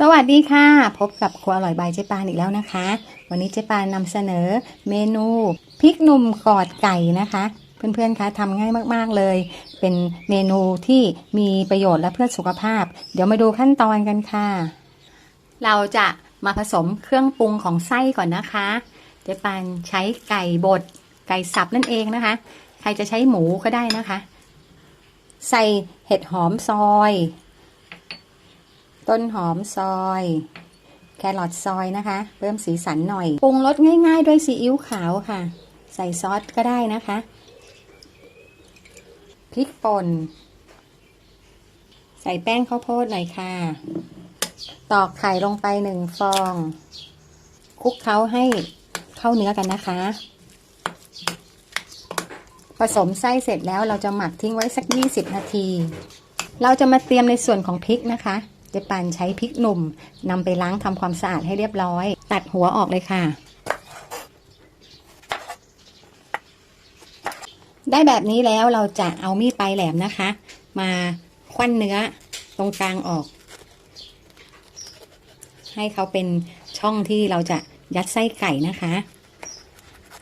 สวัสดีค่ะ พบกับครัวอร่อยบายเจ๊ปานอีกแล้วนะคะ วันนี้เจ๊ปานนำเสนอเมนูพริกหนุ่มกอดไก่นะคะ เพื่อนๆคะทำง่ายมากๆเลย เป็นเมนูที่มีประโยชน์และเพื่อสุขภาพ เดี๋ยวมาดูขั้นตอนกันค่ะ เราจะมาผสมเครื่องปรุงของไส้ก่อนนะคะ เจ๊ปานใช้ไก่บดไก่สับนั่นเองนะคะ ใครจะใช้หมูก็ได้นะคะ ใส่เห็ดหอมซอย ต้นหอมซอย แครอทซอยนะคะ เพิ่มสีสันหน่อยปรุงรสง่าย ๆ ด้วยซีอิ๊วขาวค่ะ ใส่ซอสก็ได้นะคะพริกป่น ใส่แป้งข้าวโพดหน่อยค่ะ ตอกไข่ลงไปหนึ่งฟอง คลุกเคล้าให้เข้าเนื้อกันนะคะ ผสมไส้เสร็จแล้วเราจะหมักทิ้งไว้สัก 20 นาที เราจะมาเตรียมในส่วนของพริกนะคะ จ๊ปันใช้พริกหนุ่มนำไปล้างทำความสะอาดให้เรียบร้อย ตัดหัวออกเลยค่ะ ได้แบบนี้แล้วเราจะเอามีดปลายแหลมนะคะ มาควันเนื้อตรงกลางออก ให้เขาเป็นช่องที่เราจะยัดไส้ไก่นะคะ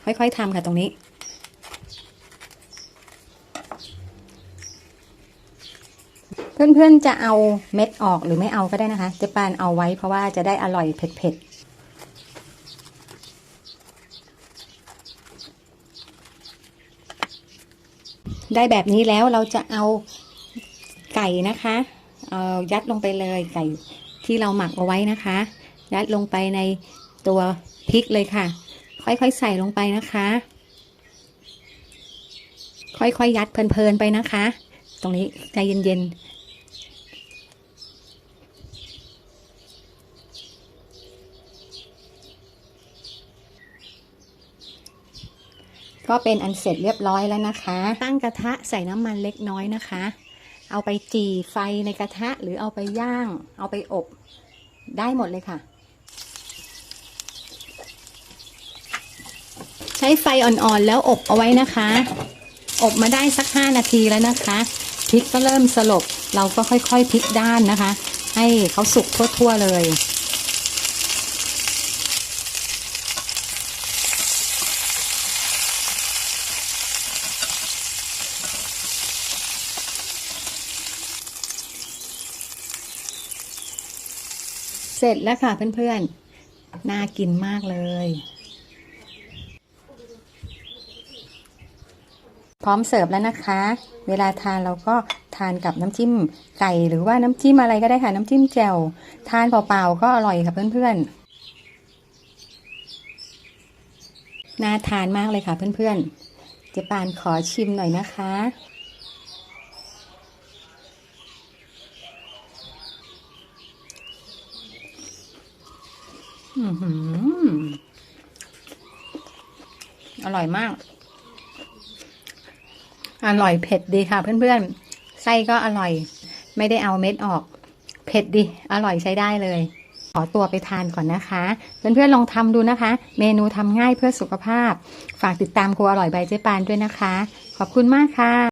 ค่อยๆทำค่ะตรงนี้ เพื่อนๆจะเอาเม็ดออกหรือไม่เอาก็ได้นะคะเจ๊ปานเอาไว้เพราะว่าจะได้อร่อยเผ็ดๆได้แบบนี้แล้วเราจะเอาไก่นะคะเอายัดลงไปเลยไก่ที่เราหมักเอาไว้นะคะ ยัดลงไปในตัวพริกเลยค่ะ ค่อยๆใส่ลงไปนะคะ ค่อยๆยัดเพลินๆไปนะคะ ตรงนี้ใจเย็นๆ ก็เป็นอันเสร็จเรียบร้อยแล้วนะคะ ตั้งกระทะใส่น้ำมันเล็กน้อยนะคะ เอาไปจี่ไฟในกระทะหรือเอาไปย่าง เอาไปอบได้หมดเลยค่ะ ใช้ไฟอ่อนๆแล้วอบเอาไว้นะคะ อบมาได้สัก 5 นาทีแล้วนะคะพริกก็เริ่มสลบ เราก็ค่อยๆพลิกด้านนะคะ ให้เขาสุกทั่วๆเลย เสร็จแล้วค่ะเพื่อนๆ น่ากินมากเลย พร้อมเสิร์ฟแล้วนะคะ เวลาทานเราก็ทานกับน้ำจิ้มไก่หรือว่าน้ำจิ้มอะไรก็ได้ค่ะ น้ำจิ้มแจ่วทานเปล่าๆก็อร่อยค่ะเพื่อนๆ น่าทานมากเลยค่ะเพื่อนๆเจ๊ปานขอชิมหน่อยนะคะ อือหือ อร่อยมาก อร่อยเผ็ดดีค่ะ เพื่อนๆ ไส้ก็อร่อย ไม่ได้เอาเม็ดออก เผ็ดดี อร่อยใช้ได้เลย ขอตัวไปทานก่อนนะคะ เพื่อนๆ ลองทำดูนะคะ เมนูทำง่ายเพื่อสุขภาพ ฝากติดตามครัวอร่อยใบเจ๊ปานด้วยนะคะ ขอบคุณมากค่ะ